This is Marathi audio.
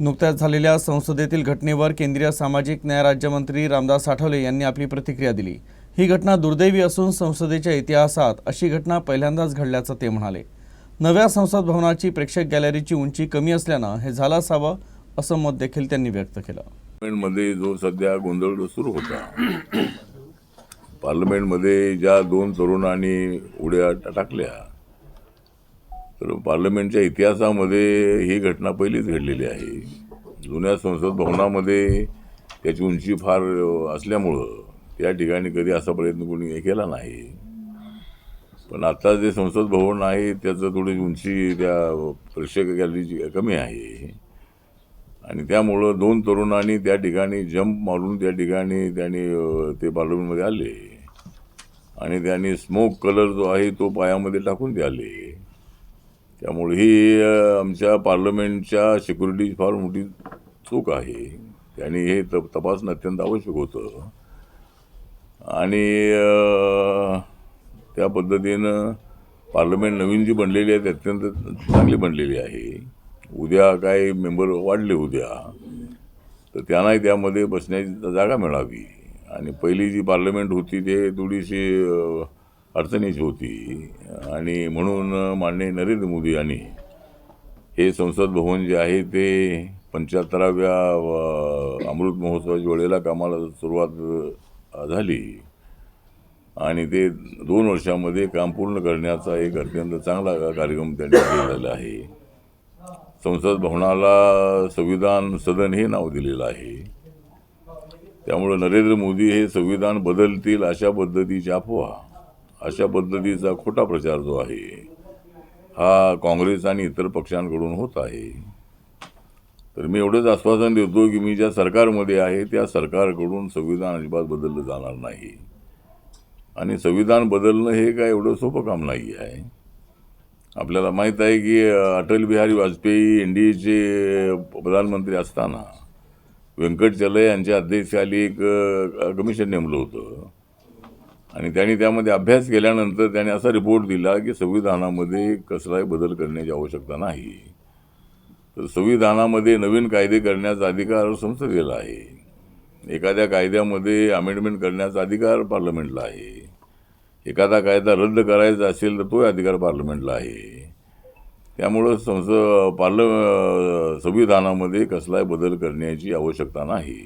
नुकत्याच झालेल्या संसदेतील घटनेवर केंद्रीय सामाजिक न्याय राज्यमंत्री रामदास आठवले यांनी आपली प्रतिक्रिया दिली. ही घटना दुर्दैवी असून संसदेच्या इतिहासात अशी घटना पहिल्यांदाच घडल्याचं ते म्हणाले. नव्या संसद भवनाची प्रेक्षक गॅलरीची उंची कमी असल्यानं हे झालं असावं असं मत देखील त्यांनी व्यक्त केलं. पार्लमेंटमध्ये जो सध्या गोंधळ सुरू होता पार्लमेंटमध्ये ज्या दोन तरुणांनी उड्या टाकल्या तर पार्लमेंटच्या इतिहासामध्ये ही घटना पहिलीच घडलेली आहे. जुन्या संसद भवनामध्ये त्याची उंची फार असल्यामुळं त्या ठिकाणी कधी असा प्रयत्न कोणी हे केला नाही. पण आता जे संसद भवन आहे त्याचं थोडी उंची त्या प्रेक्षक गॅलरीची कमी आहे. आणि त्यामुळं दोन तरुणांनी त्या ठिकाणी जंप मारून त्या ठिकाणी त्यांनी ते पार्लमेंटमध्ये आले. आणि त्यांनी स्मोक कलर जो आहे तो पायामध्ये टाकून ते आले त्यामुळे ही आमच्या पार्लमेंटच्या सिक्युरिटी फार मोठी चूक आहे. त्यांनी हे त तपासणं अत्यंत आवश्यक होतं. आणि त्या पद्धतीनं पार्लमेंट नवीन जी बनलेली आहे ती अत्यंत चांगली बनलेली आहे. उद्या काय मेंबर वाढले उद्या तर त्यांनाही त्यामध्ये बसण्याची जागा मिळावी. आणि पहिली जी पार्लमेंट होती ते थोडीशी अडचणीची होती. आणि म्हणून माननीय नरेंद्र मोदी यांनी हे संसद भवन जे आहे ते पंच्याहत्तराव्या अमृत महोत्सवाच्या वेळेला कामाला सुरुवात झाली. आणि ते दोन वर्षामध्ये काम पूर्ण करण्याचा एक अत्यंत चांगला कार्यक्रम त्यांनी केलेला आहे. संसद भवनाला संविधान सदन हे नाव दिलेलं आहे. त्यामुळं नरेंद्र मोदी हे संविधान बदलतील अशा पद्धतीची अफवा अशा पद्धतीचा खोटा प्रचार जो आहे हा काँग्रेस आणि इतर पक्षांकडून होत आहे. तर मी एवढंच आश्वासन देतो की मी ज्या सरकारमध्ये आहे त्या सरकारकडून संविधान अजिबात बदललं जाणार नाही. आणि संविधान बदलणं हे काय एवढं सोपं काम नाही आहे. आपल्याला माहीत आहे की अटल बिहारी वाजपेयी एन डी एचे प्रधानमंत्री असताना व्यंकटचलय यांच्या अध्यक्षाली एक कमिशन नेमलं होतं. आणि त्यांनी त्यामध्ये अभ्यास केल्यानंतर त्याने असा रिपोर्ट दिला की संविधानामध्ये कसलाही बदल करण्याची आवश्यकता नाही. तर संविधानामध्ये नवीन कायदे करण्याचा अधिकार संसदेला आहे. एखाद्या कायद्यामध्ये अमेंडमेंट करण्याचा अधिकार पार्लमेंटला आहे. एखादा कायदा रद्द करायचा असेल तर तोही अधिकार पार्लमेंटला आहे. त्यामुळं संस पार्ल संविधानामध्ये कसलाही बदल करण्याची आवश्यकता नाही.